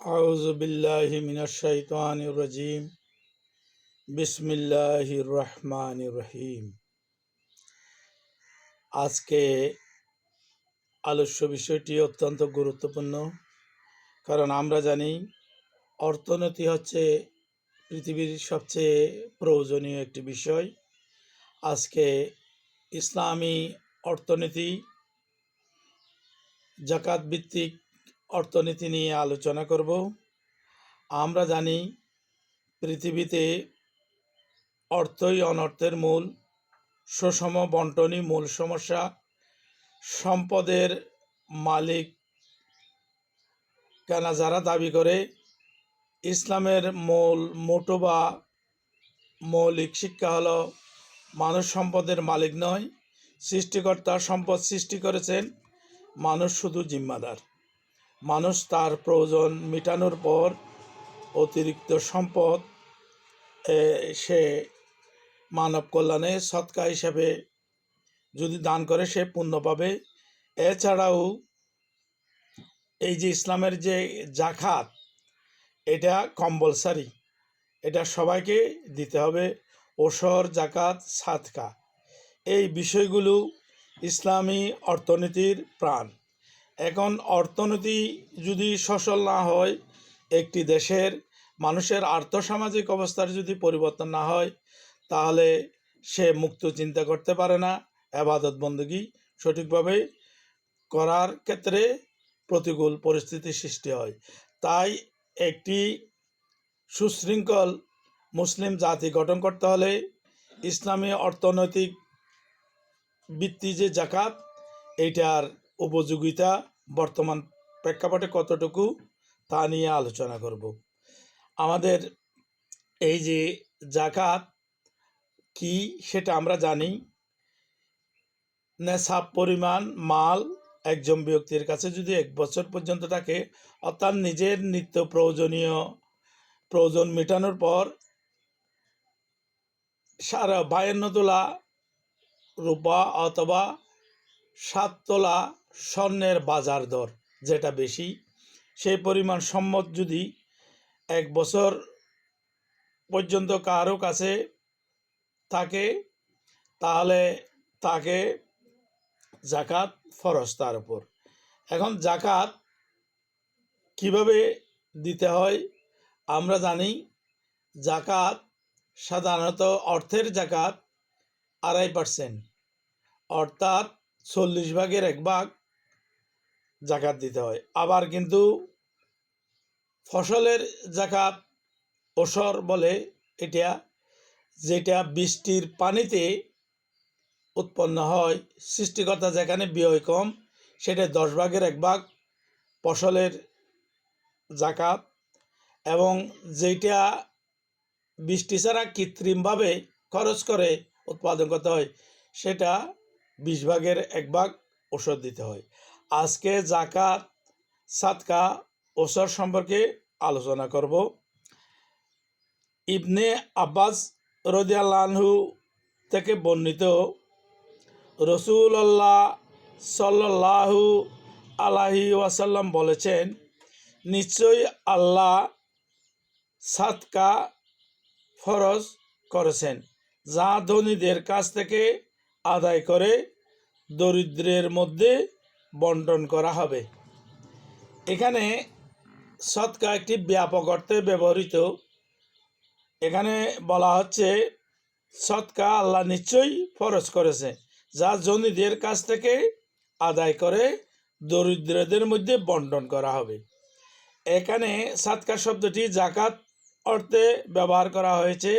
أعوذ بالله من الشيطان الرجيم بسم الله الرحمن الرحيم আজকে আলোচ্য বিষয়টি অত্যন্ত গুরুত্বপূর্ণ কারণ আমরা জানি অর্থনীতি হচ্ছে পৃথিবীর সবচেয়ে প্রয়োজনীয় একটি বিষয় আজকে ইসলামী অর্থনীতি জাকাত ভিত্তিক অর্থনীতি নিয়ে আলোচনা করব। আমরা জানি পৃথিবীতে অর্থই অনর্থের মূল, সুষম বন্টনই মূল সমস্যা। সম্পদের মালিক কেনা যারা দাবি করে, ইসলামের মূল মোটো বা মৌলিক শিক্ষা হলো মানুষ সম্পদের মালিক নয়, সৃষ্টিকর্তা সম্পদ সৃষ্টি করেছেন, মানুষ শুধু জিম্মাদার। মানুষ তার প্রয়োজন মেটানোর পর অতিরিক্ত সম্পদ সে মানব কল্যাণে সৎকা হিসাবে যদি দান করে, সে পুণ্য পাবে। এছাড়াও এই যে ইসলামের যে জাকাত, এটা কম্পালসারি এটা সবাইকে দিতে হবে। ওসর, জাকাত, সাদকা। এই বিষয়গুলো ইসলামী অর্থনীতির প্রাণ। এখন অর্থনীতি যদি সচল না হয়, একটি দেশের মানুষের আর্থসামাজিক অবস্থার যদি পরিবর্তন না হয়, তাহলে সে মুক্ত চিন্তা করতে পারে না। আবাদত বন্দী সঠিকভাবে করার ক্ষেত্রে প্রতিকূল পরিস্থিতি সৃষ্টি হয়। তাই একটি সুশৃঙ্খল মুসলিম জাতি গঠন করতে হলে ইসলামী অর্থনৈতিক ভিত্তি যে জাকাত, এইটার উপযোগিতা বর্তমান প্রেক্ষাপটে কতটুকু তা নিয়ে আলোচনা করব। আমাদের এই যে জাকাত, কি সেটা আমরা জানি। নেশাব পরিমাণ, মাল একজন ব্যক্তির কাছে যদি এক বছর পর্যন্ত থাকে, অর্থাৎ নিজের নিত্য প্রয়োজনীয় প্রয়োজন মেটানোর পর সারা বায়ান্ন তোলা রূপা অথবা সাত তোলা স্বর্ণের বাজার দর যেটা বেশি, সেই পরিমাণ সম্মত যদি এক বছর পর্যন্ত কারও কাছে থাকে, তাহলে তাকে জাকাত ফরজ তার উপর। এখন জাকাত কীভাবে দিতে হয়? আমরা জানি জাকাত সাধারণত অর্থের জাকাত আড়াই পার্সেন্ট অর্থাৎ চল্লিশ ভাগের এক ভাগ জাকাত দিতে হয়। আবার কিন্তু ফসলের জাকাত ওসর বলে এটা, যেটা বৃষ্টির পানিতে উৎপন্ন হয়, সৃষ্টিকর্তা যেখানে ব্যয় কম, সেটা দশ ভাগের এক ভাগ ফসলের জাকাত। এবং যেটা বৃষ্টি ছাড়া কৃত্রিমভাবে খরচ করে উৎপাদন করতে হয়, সেটা বিশ ভাগের এক ভাগ ওষুধ দিতে হয়। আজকে জাকাত সাতকা ওসর সম্পর্কে আলোচনা করব। ইবনে আব্বাস রদিয়াল্লাহু থেকে বর্ণিত রসুল্লাহ সাল্লাহু আলাহি ওয়াসাল্লাম বলেছেন, নিশ্চয়ই আল্লাহ সাতকা ফরজ করেছেন, যা ধনীদের কাছ থেকে আদায় করে, দরিদ্রের মধ্যে বন্টন করা হবে। এখানে সৎকা একটি ব্যাপক অর্থে ব্যবহৃত। এখানে বলা হচ্ছে, সৎকা আল্লাহ নিশ্চয়ই ফরজ করেছে, যা জনীদের কাছ থেকে আদায় করে দরিদ্রদের মধ্যে বন্টন করা হবে। এখানে সাতকা শব্দটি জাকাত অর্থে ব্যবহার করা হয়েছে,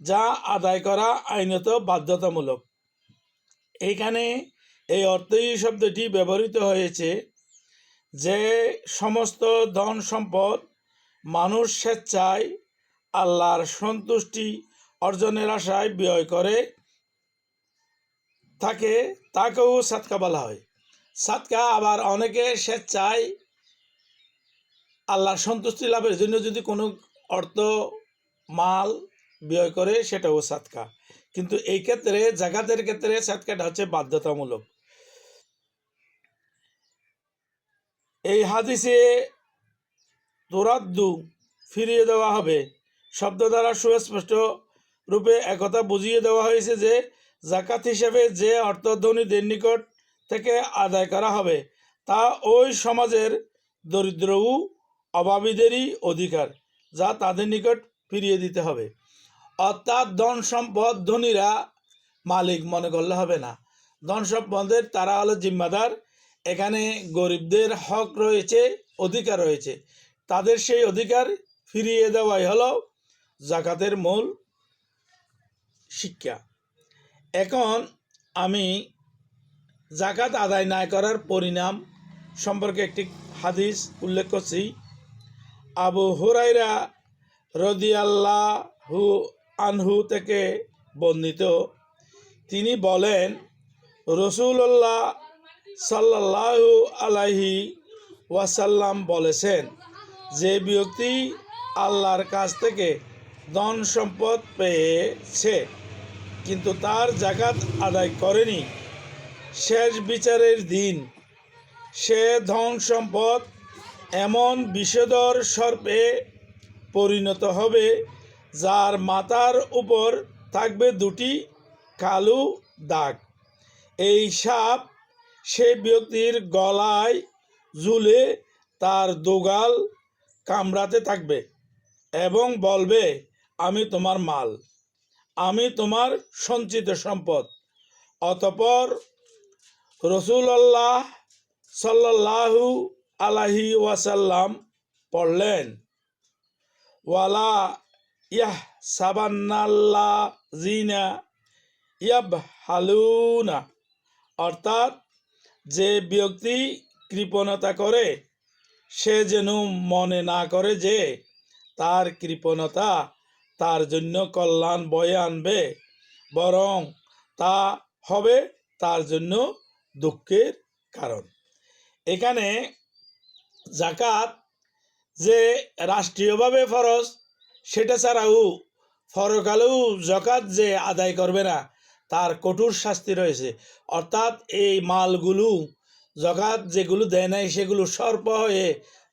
যা আদায় করা আইনত বাধ্যতামূলক। এইখানে এই অর্থই শব্দটি ব্যবহৃত হয়েছে যে সমস্ত ধন সম্পদ মানুষ স্বেচ্ছায় আল্লাহর সন্তুষ্টি অর্জনের আশায় ব্যয় করে থাকে তাকেও সাতকা বলা হয়। সাতকা আবার অনেকে স্বেচ্ছায় আল্লাহর সন্তুষ্টি লাভের জন্য যদি কোনো অর্থ, মাল ব্যয় করে, সেটাও সাতকা। কিন্তু এই ক্ষেত্রে, জাকাতের ক্ষেত্রে সাতকাটা হচ্ছে বাধ্যতামূলক। এই হাদিসে তোরাদ্দু ফিরিয়ে দেওয়া হবে। শব্দ দ্বারা সুস্পষ্ট রূপে একথা বুঝিয়ে দেওয়া হয়েছে যে জাকাত হিসেবে যে অর্থ ধনীদের নিকট থেকে আদায় করা হবে, তা ওই সমাজের দরিদ্র ও অভাবীদেরই অধিকার, যা তাদের নিকট ফিরিয়ে দিতে হবে। অর্থাৎ ধন সম্পদ ধনীরা মালিক মনে করলে হবে না। ধন সম্পদের তারা হলো জিম্মাদার এখানে গরিবদের হক রয়েছে, অধিকার রয়েছে। তাদের সেই অধিকার ফিরিয়ে দেওয়াই হলো জাকাতের মূল শিক্ষা। এখন আমি জাকাত আদায় না করার পরিণাম সম্পর্কে একটি হাদিস উল্লেখ করছি। আবু হুরাইরা রদিয়াল্লাহু আনহু থেকে বর্ণিত। তিনি বলেন রসুল্লাহ সাল্লাল্লাহু আলাইহি ওয়াসাল্লাম বলেছেন, যে ব্যক্তি আল্লাহর কাছ থেকে ধন সম্পদ পেয়েছে, কিন্তু তার জাকাত আদায় করেনি, শেষ বিচারের দিন সে ধন সম্পদ এমন বিষধর সর্পে পরিণত হবে, যার মাথার উপর থাকবে দুটি কালো দাগ। এই সাপ সে ব্যক্তির গলায় ঝুলে তার দোগাল কামড়াতে থাকবে এবং বলবে, আমি তোমার মাল, আমি তোমার সঞ্চিত সম্পদ। অতপর রসুল্লাহ সাল্লাহু আলাহি ওয়াসাল্লাম পড়লেন, ওয়ালা ইয়াহ সাবান্নাল্লা জিনা ইয়াব হালুনা অর্থাৎ যে ব্যক্তি কৃপণতা করে, সে যেন মনে না করে যে তার কৃপণতা তার জন্য কল্যাণ বয়ে আনবে, বরং তা হবে তার জন্য দুঃখের কারণ। এখানে জাকাত যে রাষ্ট্রীয়ভাবে ফরজ, সেটা ছাড়াও ফরকালেও জকাত যে আদায় করবে না তার কঠোর শাস্তি রয়েছে। অর্থাৎ এই মালগুলো জগাত যেগুলো দেয় নাই, সেগুলো সর্প হয়ে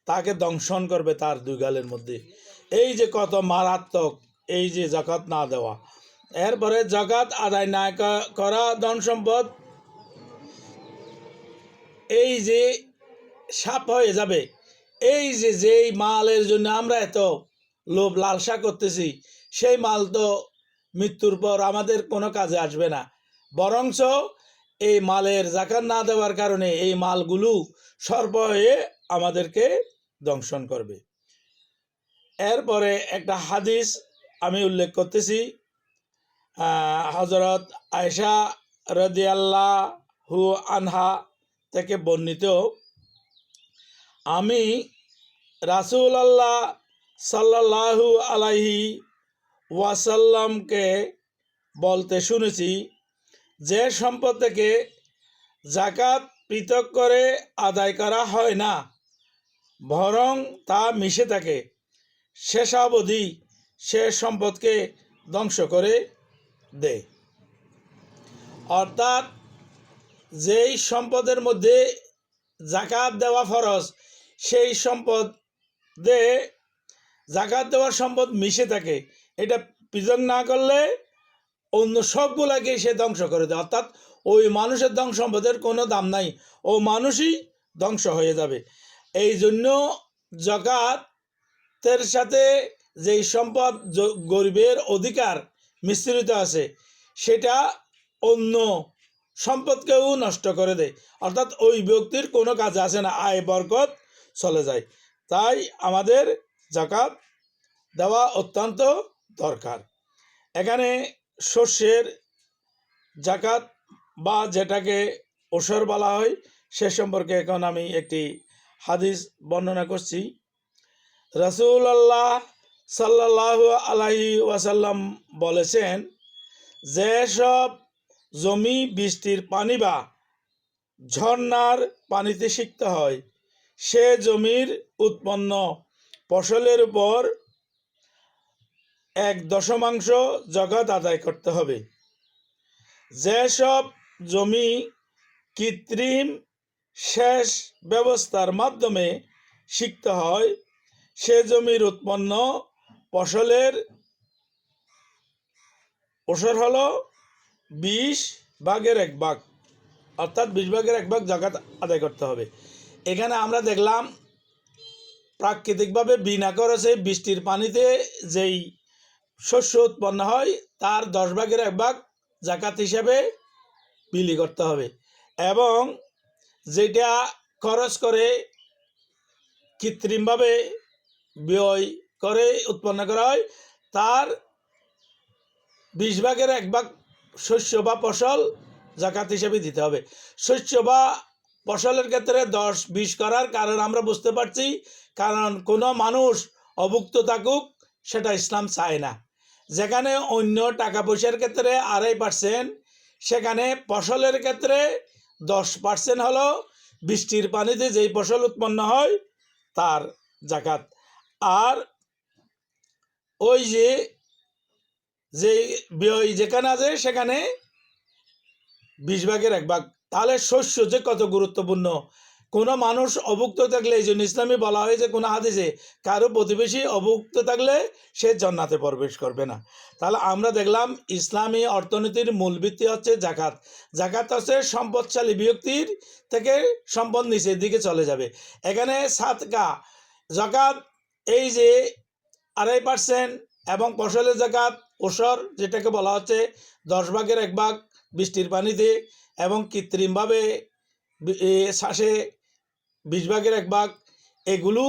তাকে দংশন করবে তার দুই গালের মধ্যে। এই যে কত মারাত্মক, এই যে জকাত না দেওয়া। এরপরে জকাত আদায় না করা ধন সম্পদ, এই যে সাপ হয়ে যাবে, এই যে যেই মালের জন্য আমরা এত লোভ লালসা করতেছি, সেই মাল তো মৃত্যুর পর আমাদের কোনো কাজে আসবে না। বরঞ্চ এই মালের জাকাত না দেওয়ার কারণে এই মালগুলো সর্ব হয়ে আমাদেরকে দংশন করবে। এরপরে একটা হাদিস আমি উল্লেখ করতেছি। হজরত আয়সা রদিয়াল্লাহ হু আনহা থেকে বর্ণিত, আমি রাসুল আল্লাহ সাল্লাহু আলাইহি ওয়াসাল্লামকে বলতে শুনেছি, যে সম্পদ থেকে জাকাত পৃথক করে আদায় করা হয় না, বরং তা মিশে থাকে, শেষাবধি সে সম্পদকে ধ্বংস করে দেয় অর্থাৎ, যেই সম্পদের মধ্যে জাকাত দেওয়া ফরজ, সেই সম্পদ দে জাকাত দেওয়ার সম্পদ মিশে থাকে এটা পৃথক না করলে অন্য সবগুলাকে সে ধ্বংস করে দেয়। অর্থাৎ ওই মানুষের ধ্বংস সম্পদের কোনো দাম নাই। ও মানুষই ধ্বংস হয়ে যাবে। এই জন্য জকাতের সাথে যেই সম্পদ গরিবের অধিকার মিশ্রিত আছে, সেটা অন্য সম্পদকেও নষ্ট করে দেয়। অর্থাৎ ওই ব্যক্তির কোনো কাজ আসে না, আয়, বরকত চলে যায়। তাই আমাদের জাকাত দেওয়া অত্যন্ত দরকার। এখানে শস্যের জাকাত বা যেটাকে ওসর বলা হয়, সে সম্পর্কে এখন আমি একটি হাদিস বর্ণনা করছি। রসুল্লাহ সাল্লাহ আলাহি ওয়াসাল্লাম বলেছেন যেসব জমি বৃষ্টির পানি বা ঝর্ণার পানিতে সিক্ত হয়, সে জমির উৎপন্ন ফসলের উপর এক দশমাংশ জগৎ আদায় করতে হবে। যেসব জমি কৃত্রিম সেচ ব্যবস্থার মাধ্যমে সিক্ত হয়, সে জমির উৎপন্ন ফসলের ওসর হল বিশ ভাগের এক ভাগ, অর্থাৎ বিশ ভাগের এক ভাগ জাকাত আদায় করতে হবে। এখানে আমরা দেখলাম প্রাকৃতিকভাবে বিনা খরচে বৃষ্টির পানিতে যেই শস্য উৎপন্ন হয়, তার দশ ভাগের এক ভাগ জাকাত হিসাবে বিলি করতে হবে। এবং যেটা খরচ করে কৃত্রিমভাবে ব্যয় করে উৎপন্ন করা হয়, তার বিশ ভাগের এক ভাগ শস্য বা ফসল জাকাত হিসেবে দিতে হবে। শস্য বা ফসলের ক্ষেত্রে দশ, বিশ করার কারণ আমরা বুঝতে পারছি, কারণ কোনো মানুষ অভুক্ত থাকুক, সেটা ইসলাম চায় না। যেখানে অন্য টাকা পয়সার ক্ষেত্রে আড়াই পার্সেন্ট সেখানে ফসলের ক্ষেত্রে দশ পার্সেন্ট হলো বৃষ্টির পানিতে যেই ফসল উৎপন্ন হয় তার জাকাত। আর ওই যে যে ব্যয় যেখানে আছে সেখানে বিশ ভাগের এক ভাগ। তাহলে শস্য যে কত গুরুত্বপূর্ণ? কোনো মানুষ অভুক্ত থাকলে, এই জন্য ইসলামে বলা হয়েছে, কোনো হাদিসে কারও প্রতিবেশী অভুক্ত থাকলে সে জন্নাতে প্রবেশ করবে না। তাহলে আমরা দেখলাম ইসলামী অর্থনীতির মূল ভিত্তি হচ্ছে জাকাত জাকাত হচ্ছে সম্পদশালী ব্যক্তির থেকে সম্পদ নিচের দিকে চলে যাবে। এখানে সাতকা জাকাত এই যে আড়াই পার্সেন্ট এবং ফসলের জাকাত ওসর, যেটাকে বলা হচ্ছে দশ ভাগের এক ভাগ বৃষ্টির পানিতে এবং কৃত্রিমভাবে শ্বাসে বিশ ভাগের এক ভাগ, এগুলো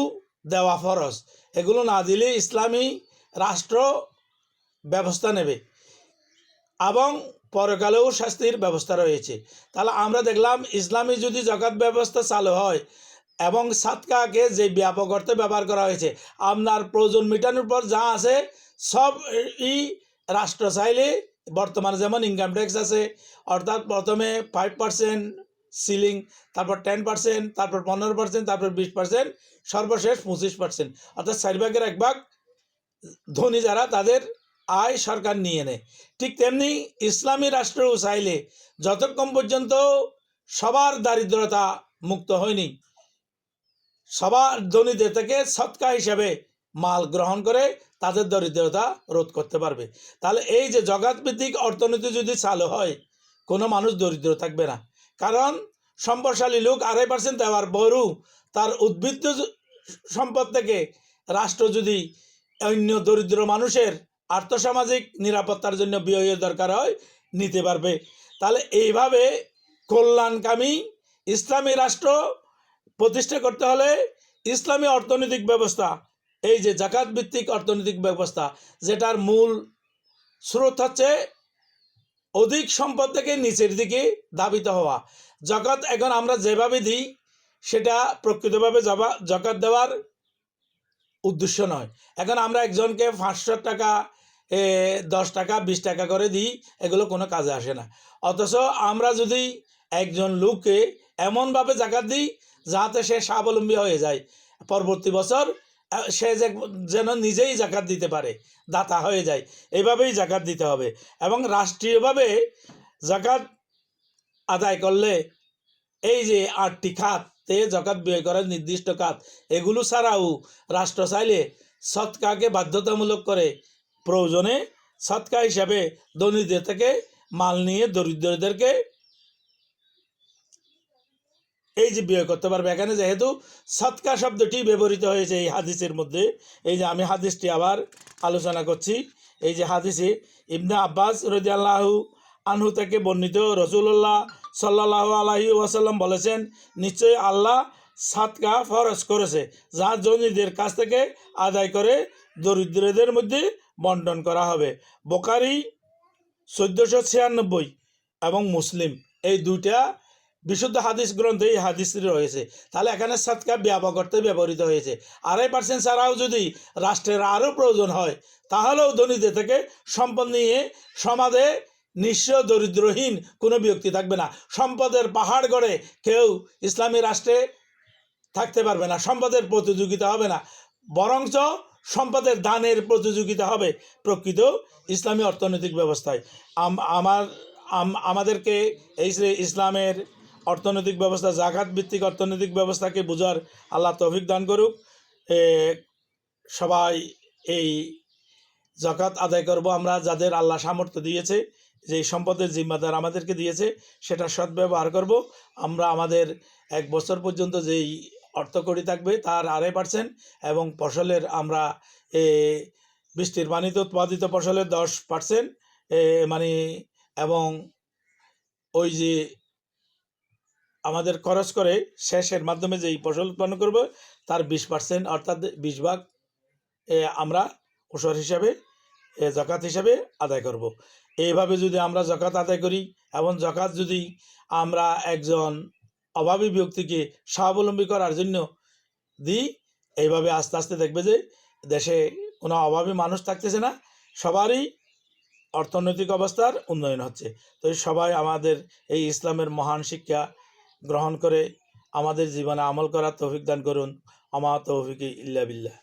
দেওয়া ফরজ। এগুলো না দিলে ইসলামী রাষ্ট্র ব্যবস্থা নেবে। এবং পরকালেও শাস্তির ব্যবস্থা রয়েছে। তাহলে আমরা দেখলাম, ইসলামী যদি জগৎ ব্যবস্থা চালু হয় এবং সাতকাকে যে ব্যাপক অর্থে ব্যবহার করা হয়েছে, আপনার প্রয়োজন মেটানোর পর যা আছে সব ই রাষ্ট্র চাইলে বর্তমানে যেমন ইনকাম ট্যাক্স আছে, অর্থাৎ প্রথমে ফাইভ পার্সেন্ট সিলিং তারপর টেন পার্সেন্ট তারপর পনেরো পার্সেন্ট তারপর বিশ পার্সেন্ট সর্বশেষ পঁচিশ পার্সেন্ট অর্থাৎ চার ভাগের এক ভাগ ধনী যারা, তাদের আয় সরকার নিয়ে নেয়। ঠিক তেমনি ইসলামী রাষ্ট্রও চাইলে যতক্ষণ পর্যন্ত সবার দারিদ্রতা মুক্ত হয়নি, সবার ধনীদের থেকে সৎকা হিসাবে মাল গ্রহণ করে তাদের দরিদ্রতা রোধ করতে পারবে। তাহলে এই যে জগৎভিত্তিক অর্থনীতি যদি চালু হয়, কোনো মানুষ দরিদ্র থাকবে না। কারণ সম্পদশালী লোক আড়াই পার্সেন্ট দেওয়ার বড়ু। তার উদ্বৃত্ত সম্পদ থেকে রাষ্ট্র যদি অন্য দরিদ্র মানুষের আর্থসামাজিক নিরাপত্তার জন্য ব্যয়ের দরকার হয়, নিতে পারবে। তাহলে এইভাবে কল্যাণকামী ইসলামী রাষ্ট্র প্রতিষ্ঠা করতে হলে ইসলামী অর্থনৈতিক ব্যবস্থা, এই যে জাকাত ভিত্তিক অর্থনৈতিক ব্যবস্থা, যেটার মূল স্রোত হচ্ছে অধিক সম্পদ থেকে নিচের দিকে দাবিত হওয়া। জকাত এখন আমরা যেভাবে দিই, সেটা প্রকৃতভাবে জবা, জকাত দেওয়ার উদ্দেশ্য নয়। এখন আমরা একজনকে পাঁচশো টাকা দশ টাকা, বিশ টাকা করে দিই, এগুলো কোনো কাজে আসে না। অথচ আমরা যদি একজন লোককে এমনভাবে জাকাত দিই, যাতে সে স্বাবলম্বী হয়ে যায়। পরবর্তী বছর সে যেন নিজেই জাকাত দিতে পারে, দাতা হয়ে যায়, এভাবেই জাকাত দিতে হবে। এবং রাষ্ট্রীয়ভাবে জাকাত আদায় করলে এই যে আটটি খাত তে জাকাত ব্যয় করার নির্দিষ্ট খাত, এগুলো ছাড়াও রাষ্ট্র চাইলে সৎকাকে বাধ্যতামূলক করে প্রয়োজনে সৎকা হিসাবে দরিদ্র থেকে মাল নিয়ে দরিদ্রদেরকে এই যে ব্যয় করতে পারবে। এখানে যেহেতু সৎকা শব্দটি ব্যবহৃত হয়েছে এই হাদিসের মধ্যে, এই যে আমি হাদিসটি আবার আলোচনা করছি। এই যে হাদিসে ইবনে আব্বাস রদিয়াল্লাহু আনহু থেকে বর্ণিত রসুল্লাহ সাল্লাহ আলহি ওয়াসাল্লাম বলেছেন, নিশ্চয়ই আল্লাহ সাতকা ফরজ করেছে যা জনীদের কাছ থেকে আদায় করে দরিদ্রদের মধ্যে বন্টন করা হবে। বোকারি চোদ্দোশো ছিয়ানব্বই এবং মুসলিম, এই দুইটা বিশুদ্ধ হাদিস গ্রন্থে এই হাদিসটি রয়েছে। তাহলে এখানে সাতকা ব্যাপক অর্থে ব্যবহৃত হয়েছে। আড়াই পার্সেন্ট ছাড়াও যদি রাষ্ট্রের আরও প্রয়োজন হয়, তাহলেও ধনীদের থেকে সম্পদ নিয়ে সমাজে নিঃস্ব দরিদ্রহীন কোনো ব্যক্তি থাকবে না। সম্পদের পাহাড় গড়ে কেউ ইসলামী রাষ্ট্রে থাকতে পারবে না, সম্পদের প্রতিযোগিতা হবে না। বরঞ্চ সম্পদের দানের প্রতিযোগিতা হবে প্রকৃত ইসলামী অর্থনৈতিক ব্যবস্থায়। আম- আমার আমাদেরকে এই ইসলামের অর্থনৈতিক ব্যবস্থা, জাকাত ভিত্তিক অর্থনৈতিক ব্যবস্থাকে বোঝার আল্লাহ তৌফিক দান করুক। সবাই এই জাকাত আদায় করব আমরা যাদের আল্লাহ সামর্থ্য দিয়েছে যে সম্পদের জিম্মাদার আমাদেরকে দিয়েছে, সেটা সদ্ব্যবহার করব। আমরা আমাদের এক বছর পর্যন্ত যেই অর্থ করি থাকবে তার আড়াই পার্সেন্ট এবং ফসলের আমরা বৃষ্টির পানিতে উৎপাদিত ফসলের দশ পার্সেন্ট মানে এবং ওই যে আমাদের খরচ করে শেষের মাধ্যমে যেই ফসল উৎপন্ন করব, তার বিশ পার্সেন্ট অর্থাৎ বিশ ভাগ আমরা ওসর হিসাবে জাকাত হিসাবে আদায় করব। এইভাবে যদি আমরা জাকাত আদায় করি এবং জাকাত যদি আমরা একজন অভাবী ব্যক্তিকে স্বাবলম্বী করার জন্য দিই, এইভাবে আস্তে আস্তে দেখবে যে দেশে কোনো অভাবী মানুষ থাকতেছে না, সবারই অর্থনৈতিক অবস্থার উন্নয়ন হচ্ছে তো সবাই আমাদের এই ইসলামের মহান শিক্ষা গ্রহণ করে আমাদের জীবনে আমল করার তৌফিক দান করুন। আমা তৌফিক ইল্লা বিল্লাহ।